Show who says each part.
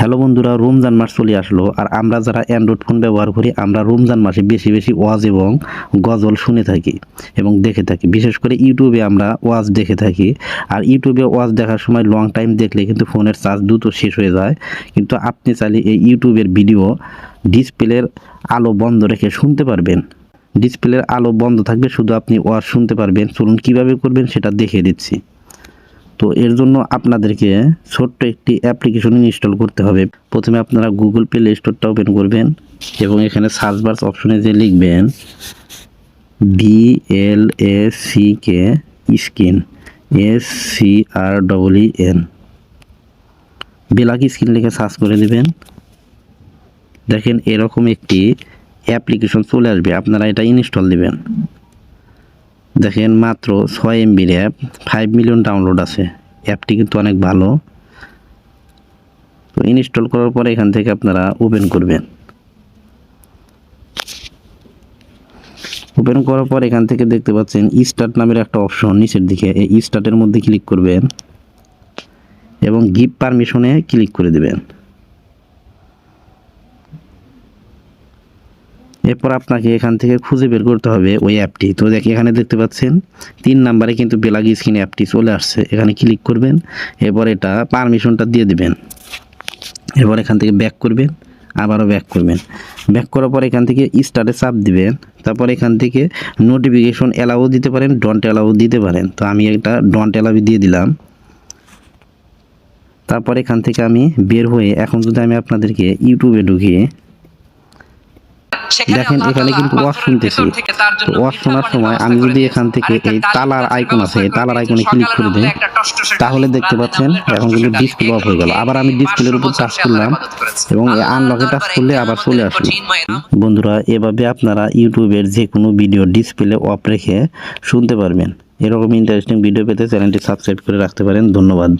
Speaker 1: Hello বন্ধুরা, রমজান মাস চলে আসলো আর আমরা যারা অ্যান্ড্রয়েড ফোন ব্যবহার করি, আমরা রমজান মাসে বেশি বেশি ওয়াজ এবং গজল শুনে থাকি এবং দেখে থাকি। বিশেষ করে ইউটিউবে আমরা ওয়াজ দেখে থাকি আর ইউটিউবে ওয়াজ দেখার সময় লং টাইম দেখলে কিন্তু ফোনের চার্জ দ্রুত শেষ হয়ে যায়। কিন্তু আপনি চাইলে এই ইউটিউবের ভিডিও ডিসপ্লের আলো বন্ধ রেখে শুনতে পারবেন। ডিসপ্লের আলো বন্ধ থাকবে, শুধু আপনি ওয়াজ শুনতে পারবেন। চলুন কীভাবে করবেন সেটা দেখিয়ে দিচ্ছি। তো এর জন্য আপনাদেরকে ছোট্ট একটি অ্যাপ্লিকেশন ইনস্টল করতে হবে। প্রথমে আপনারা গুগল প্লে স্টোরটা ওপেন করবেন এবং এখানে সার্চ বার্স অপশনে যে লিখবেন B L A C K skin S C R double N বেলাকি screen লিখে সার্চ করে দেবেন দেখেন এরকম একটি অ্যাপ্লিকেশন চলে আসবে। আপনারা এটা ইনস্টল দিবেন। দেখেন মাত্র ছয় এমবির অ্যাপ ফাইভ মিলিয়ন ডাউনলোড আছে। অ্যাপটি কিন্তু অনেক ভালো। তো ইনস্টল করার পরে এখান থেকে আপনারা ওপেন করবেন। ওপেন করার পর এখান থেকে দেখতে পাচ্ছেন স্টার্ট নামের একটা অপশন নিচের দিকে। এই স্টার্টের মধ্যে ক্লিক করবেন এবং গিভ পারমিশনে ক্লিক করে দেবেন। এরপর আপনাকে এখান থেকে খুঁজে বের করতে হবে ওই অ্যাপটি। তো দেখ এখানে দেখতে পাচ্ছেন, তিন নাম্বারে কিন্তু বেলাগি স্ক্রিন অ্যাপটি চলে আসছে। এখানে ক্লিক করবেন, এরপর এটা পারমিশনটা দিয়ে দিবেন। এরপর এখান থেকে ব্যাক করবেন, আবারও ব্যাক করবেন। ব্যাক করার পর এখান থেকে স্টার্টে চাপ দিবেন, তারপর এখান থেকে নোটিফিকেশন অ্যালাউ দিতে পারেন ডন্ট অ্যালাউ দিতে পারেন। তো আমি একটা ডন্ট অ্যালাউ দিয়ে দিলাম। তারপর এখান থেকে আমি বের হয়ে এখন যদি আমি আপনাদেরকে ইউটিউবে ঢুকিয়ে দেখেন এখানে কিন্তু ওয়াজ শুনতেছি। ওয়াজ শোনার সময় আমি যদি এখান থেকে এই তালার আইকন আছে এই তালার আইকনে ক্লিক করে দিই তাহলে দেখতে পাচ্ছেন এখন কিন্তু ডিসপ্লে অফ হয়ে গেল। আবার আমি ডিসপ্লের উপর টাচ করলাম এবং এই আনলকে টাচ করলে আবার চলে আসলো বন্ধুরা এভাবে আপনারা ইউটিউবের যে কোনো ভিডিও ডিসপ্লে অফ রেখে শুনতে পারবেন। এরকম ইন্টারেস্টিং ভিডিও পেতে চ্যানেলটি সাবস্ক্রাইব করে রাখতে পারেন। ধন্যবাদ।